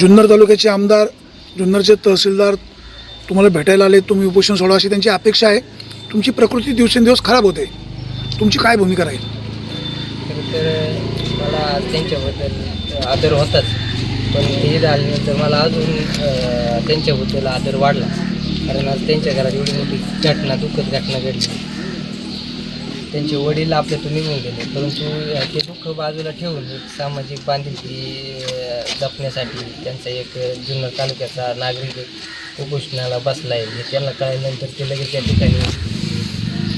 जुन्नर तालुक्याचे आमदार जुन्नरचे तहसीलदार तुम्हाला भेटायला आले तुम्ही उपोषण सोडा अशी त्यांची अपेक्षा आहे. तुमची प्रकृती दिवसेंदिवस खराब होते. तुमची काय भूमिका राहील? तर मला त्यांच्याबद्दल आदर होताच. पण हे झाल्यानंतर मला अजून त्यांच्याबद्दल आदर वाढला. कारण आज त्यांच्या घरात एवढी मोठी घटना दुःखद घटना घडली. त्यांचे वडील आपल्यातून निघून गेले. परंतु ते दुःख बाजूला ठेवून एक सामाजिक बांधिलकी जपण्यासाठी त्यांचा एक जुन्नर तालुक्याचा नागरिक उपोषणाला बसला आहे. हे त्यांना कळल्यानंतर ते लगेच त्या ठिकाणी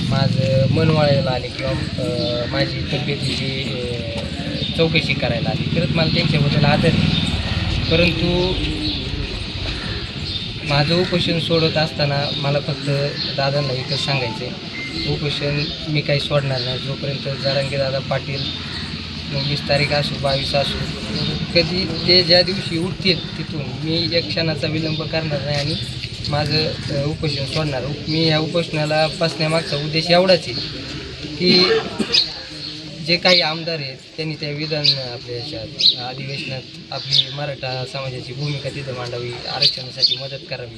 माझं मन वळायला आले किंवा माझी तब्येतीची चौकशी करायला आली. खरंच मला त्यांच्याबद्दल आदर परंतु माझं उपोषण सोडत असताना मला फक्त दादांना एकच सांगायचं आहे उपोषण मी काही सोडणार नाही. जोपर्यंत जरांगे दादा पाटील मग वीस तारीख असो बावीस असू कधी ते ज्या दिवशी उठतील तिथून मी एक क्षणाचा विलंब करणार नाही आणि माझं उपोषण सोडणार. उप- मी या उपोषणाला बसण्यामागचा उद्देश एवढाच आहे की जे काही आमदार आहेत त्यांनी त्या विधान आपल्या याच्यात अधिवेशनात आपली मराठा समाजाची भूमिका तिथं मांडावी आरक्षणासाठी मदत करावी.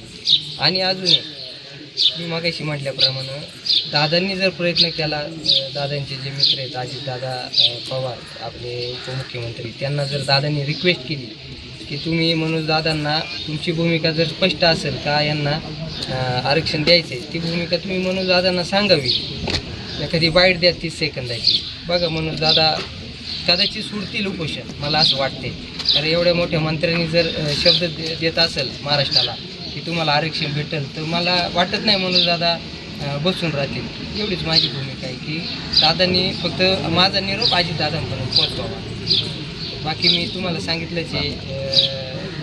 आणि अजून मी मागाशी म्हटल्याप्रमाणे दादांनी जर प्रयत्न केला दादांचे जे मित्र आहेत अजितदादा दादा पवार आपले उपमुख्यमंत्री त्यांना जर दादांनी रिक्वेस्ट केली की तुम्ही मनोज दादांना तुमची भूमिका जर स्पष्ट असेल का यांना आरक्षण द्यायचं आहे ती भूमिका तुम्ही मनोज दादांना सांगावी. कधी बाईट द्या तीस सेकंदाची. बघा मनोज दादा कदाचित सोडतील उपोषण मला असं वाटते कारण एवढ्या मोठ्या मंत्र्यांनी जर शब्द दे- देत असेल महाराष्ट्राला की तुम्हाला आरक्षण भेटेल तर मला वाटत नाही म्हणून दादा बसून राहतील. एवढीच माझी भूमिका आहे की दादांनी फक्त माझा निरोप अजित दादांपर्यंत पोहोचवावा. बाकी मी तुम्हाला सांगितलंच आहे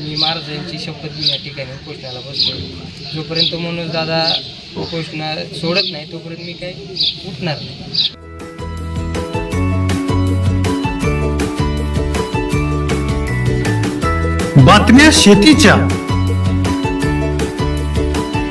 मी महाराजांची शपथ घेऊन या ठिकाणी उपोषणाला बसतो जोपर्यंत मनोज दादा उपोषणा सोडत नाही तोपर्यंत मी काही उठणार नाही. बातम्या शेतीच्या.